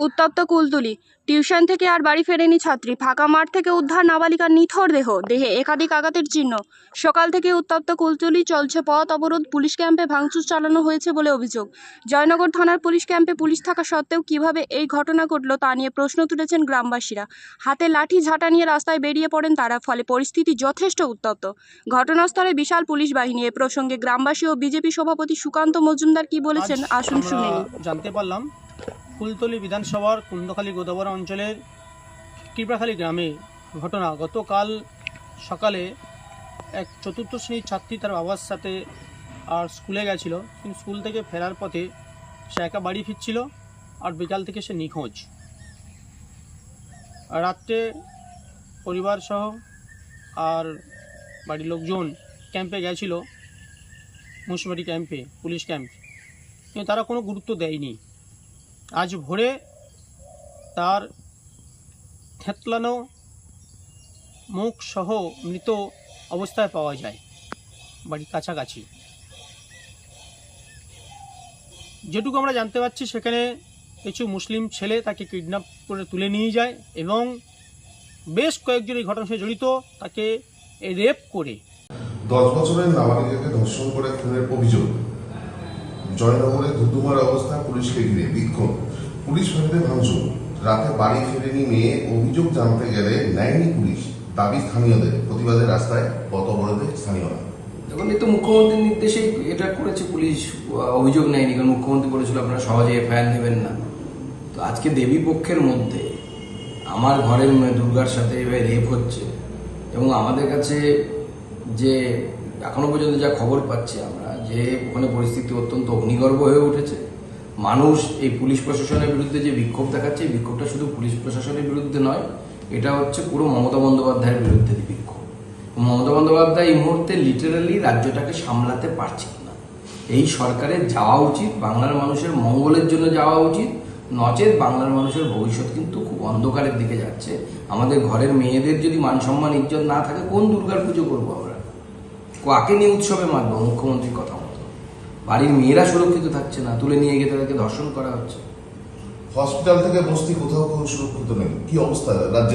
উত্তপ্ত কুলতুলি। টিউশন থেকে আর বাড়ি ফেরেনি ছাত্রী। ফাঁকা মাঠ থেকে উদ্ধার নাবালিকার নিথর দেহ দেহে একাধিক আঘাতের চিহ্ন। সকাল থেকে উত্তপ্ত কুলতুলি চলছে পথ অবরোধ। পুলিশ ক্যাম্পে ভাঙচুর চালানো হয়েছে বলে অভিযোগ। জয়নগর থানার পুলিশ ক্যাম্পে পুলিশ থাকা সত্ত্বেও কীভাবে এই ঘটনা ঘটলো তা নিয়ে প্রশ্ন তুলেছেন গ্রামবাসীরা। হাতে লাঠি ঝাঁটা নিয়ে রাস্তায় বেরিয়ে পড়েন তারা ফলে পরিস্থিতি যথেষ্ট উত্তপ্ত। ঘটনাস্থলে বিশাল পুলিশ বাহিনী এ প্রসঙ্গে গ্রামবাসী ও বিজেপি সভাপতি সুকান্ত মজুমদার কি বলেছেন আসুন শুনে জানতে পারলাম ফুলতলি বিধানসভার কুন্দখালী গোদাবরা অঞ্চলের কৃপাখালী গ্রামে ঘটনা। গতকাল সকালে এক চতুর্থ শ্রেণির ছাত্রী তার বাবার সাথে আর স্কুলে গেছিল, কিন্তু স্কুল থেকে ফেরার পথে সে একা বাড়ি ফিরছিল আর বিকাল থেকে সে নিখোঁজ। রাত্রে পরিবার সহ আর বাড়ির লোকজন ক্যাম্পে গেছিল মুন্সিপালিটি ক্যাম্পে, পুলিশ ক্যাম্প। কিন্তু তারা কোনো গুরুত্ব দেয়নি। আজ ভোরে তার থেতলানো মুখ সহ মৃত অবস্থায় পাওয়া যায় বাড়ির কাছাকাছি। যেটুকু আমরা জানতে পারছি, সেখানে কিছু মুসলিম ছেলে তাকে কিডন্যাপ করে তুলে নিয়ে যায় এবং বেশ কয়েকজন এই ঘটনার সাথে জড়িত, তাকে রেপ করে। দশ বছরের নাবালিকাকে ধর্ষণ করে খুনের অভিযোগ। জয়নগরে ধুধুমার অবস্থা, পুলিশকে ঘিরে বিক্ষোভ। পুলিশ ফাঁড়িতে ভাঙচুর। রাতে বাড়ি ফেরেনি মেয়ে। অভিযোগ জানতে গেলে নেয়নি পুলিশ। দাবি স্থানীয়দের। প্রতিবাদের রাস্তায় পথ অবরোধে স্থানীয়রা। এই তো মুখ্যমন্ত্রীর নির্দেশেই এটা করেছে পুলিশ। অভিযোগ নেয়নি। কারণ মুখ্যমন্ত্রী বলেছিল, আপনারা সহজে এফআইআর নেবেন না। তো আজকে দেবী পক্ষের মধ্যে আমার ঘরের দুর্গার সাথে এভাবে রেপ হচ্ছে এবং আমাদের কাছে যে এখনও পর্যন্ত যা খবর পাচ্ছি আমরা, যে ওখানে পরিস্থিতি অত্যন্ত অগ্নিগর্ভ হয়ে উঠেছে। মানুষ এই পুলিশ প্রশাসনের বিরুদ্ধে যে বিক্ষোভ দেখাচ্ছে বিক্ষোভটা শুধু পুলিশ প্রশাসনের বিরুদ্ধে নয়, এটা হচ্ছে পুরো মমতা বন্দ্যোপাধ্যায়ের বিরুদ্ধে বিক্ষোভ। মমতা বন্দ্যোপাধ্যায় এই মুহূর্তে লিটারালি রাজ্যটাকে সামলাতে পারছেন না? এই সরকারের যাওয়া উচিত, বাংলার মানুষের মঙ্গলের জন্য যাওয়া উচিত, নচেত বাংলার মানুষের ভবিষ্যৎ কিন্তু খুব অন্ধকারের দিকে যাচ্ছে। আমাদের ঘরের মেয়েদের যদি মান সম্মান ইজ্জত না থাকে, কোন দুর্গার পুজো করব আমরা? কাকে নিয়ে উৎসবে মানবো? মুখ্যমন্ত্রীর কথা মতো। বাড়ির মেয়েরা সুরক্ষিত থাকছে না, তুলে নিয়ে গিয়ে তাদেরকে দর্শন করা হচ্ছে। হসপিটাল থেকে বস্তি কোথাও কোনো সুরক্ষিত নেই। কি অবস্থা? রাজ্যে